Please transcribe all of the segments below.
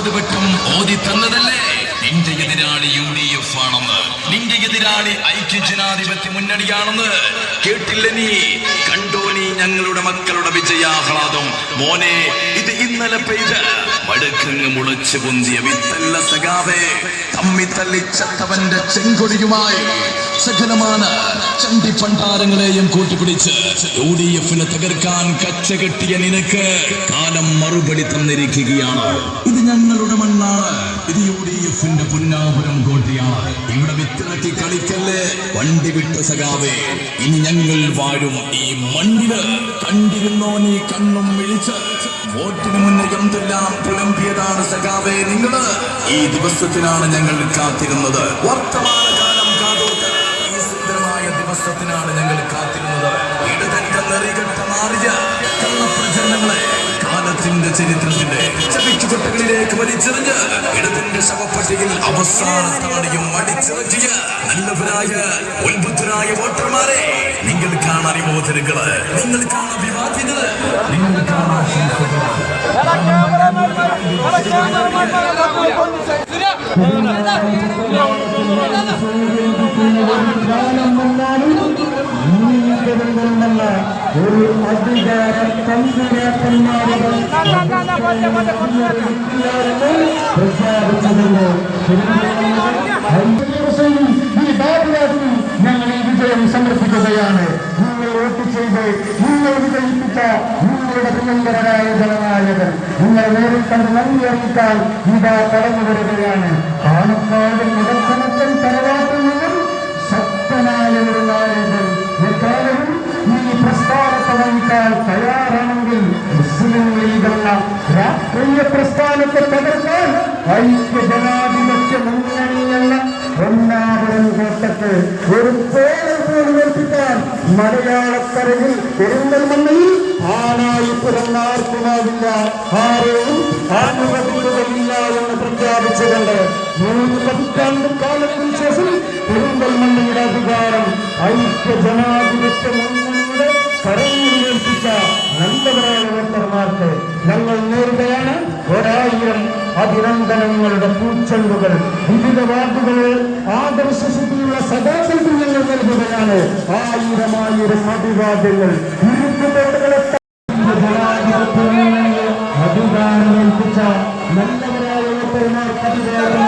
നാൽപ്പത് വട്ടം ഓതി തന്നതല്ലേ? നിന്റെ എതിരാളി യു ഡി എഫ് ആണെന്ന്. നിന്റെ എതിരാളി ഐക്യ ജനാധിപത്യ മുന്നണിയാണെന്ന് കേട്ടില്ല നീ? കണ്ടോ നീ ഞങ്ങളുടെ മക്കളുടെ വിജയാഹ്ലാദം? മോനെ ഇത് ഇന്നലെ പെയ്ത് വടക്കങ്ങ് മുളച്ചു പൊന്തിയ വിത്തല്ല സഖാവേ. തമ്മി തല്ലിച്ചത്തവന്റെ ചെങ്കൊടിയുമായി സകലമാണ് ചണ്ടി പണ്ടാരങ്ങളെയും കൂട്ടിപ്പിടിച്ച് യു ഡി എഫിനെ തകർക്കാൻ കച്ചകെട്ടിയ നിനക്ക് കാലം മറുപടി തന്നിരിക്കുകയാണ്. ഇത് ഞങ്ങളുടെ മണ്ണാണ്. ഇത് യു ഡി എഫിന്റെ പുന്നാപുരം കോട്ടയാണ്. ഇവിടെ വിത്തിറക്കി കളിക്കല്ലേ? വണ്ടി വിട്ട സഖാവേ ഇനി ഞങ്ങൾ വാഴും ഈ മണ്ണിൽ കണ്ടിരുന്നോ നീ കണ്ണും വിളിച്ച് വോട്ടിന് മുന്നേ എന്തെല്ലാം പുലമ്പിയതാണ് സഖാവേ നിങ്ങൾ ഈ ദിവസത്തിനാണ് ഞങ്ങൾ കാത്തിരുന്നത്. വർത്തമാനകാലം കാതോട്ട് ഈ സുന്ദരമായ ദിവസത്തിനാണ് ഞങ്ങൾ കാത്തിരുന്നത്. ഇടതന്റെ നെറികെട്ട മാറിയ കള്ളപ്രചരണങ്ങളെ കാലത്തിന്റെ ചരിത്രത്തിന്റെ ചവിച്ചുകൊട്ടകളിലേക്ക് വലിച്ചെറിഞ്ഞ് ശവപ്പട്ടിയിൽ അവസാനത്താണിയും അടിച്ചിറക്കിയ നല്ലവരായ ഉത്ഭുതരായ വോട്ടർമാരെ നിങ്ങൾ കാണാൻ വിമോചനങ്ങൾ നിങ്ങൾ കാണാൻ വിവാദികൾ നിങ്ങൾ കാണാൻ ഒരു അധികാര ബാബുരാജിന് ഞങ്ങൾ ഈ വിജയം സമർപ്പിക്കുകയാണ്. നിങ്ങൾ വോട്ട് ചെയ്ത് നിങ്ങൾ വിജയിപ്പിച്ച നിങ്ങളുടെ പ്രിയങ്കരനായ ജനനായകൻ നിങ്ങൾ നേരിൽ കണ്ട് നന്ദി അറിയിക്കാൻ ഇതാ കടന്നു വരികയാണ്. പാലക്കാട് മുടക്കണക്കൻ രാഷ്ട്രീയ പ്രസ്ഥാനത്തെ തകർക്കാൻ ഐക്യ ജനാധിപത്യ മുന്നണി എന്ന കോട്ടക്ക് ഒരു പേര് പോലും ഏൽപ്പിക്കാൻ മലയാളക്കരയിൽ പെരുന്തൽമണ്ണയിൽ ആനായി പിറന്നാർക്കുമാവില്ല ആരെയും അനുവദിക്കുകയില്ല എന്ന് പ്രഖ്യാപിച്ചുകൊണ്ട് മൂന്ന് പതിറ്റാണ്ട് കാലത്തിന് ശേഷം പെരുന്തൽമണ്ണയുടെ അധികാരം ഐക്യ ജനാധിപത്യ മുന്നണിയുടെ അഭിനന്ദനങ്ങളുടെ പൂച്ചെണ്ടുകൾ വിവിധ വാർഡുകളിൽ ആദർശശുദ്ധിയുള്ള സദാശുദ്ധി ഞങ്ങൾ നൽകുകയാണ് ആയിരം ആയിരം അഭിവാദ്യങ്ങൾ. ഇരുട്ടുകോട്ടുകളെ അധികാരമേൽപ്പിച്ച നല്ലവരായ വോട്ടർമാർക്ക് അധികാരം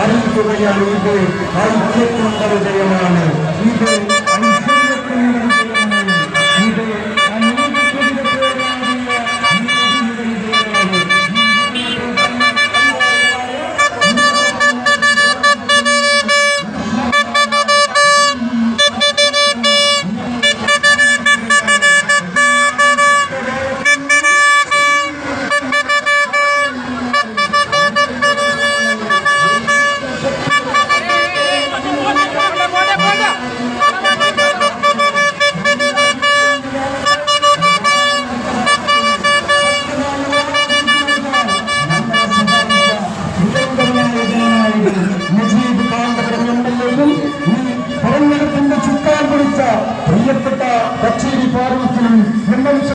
അറിയിക്കുകയാണ് ഇത് ഐക്യത്തിന്റെ വിജയമാണ് ഇത്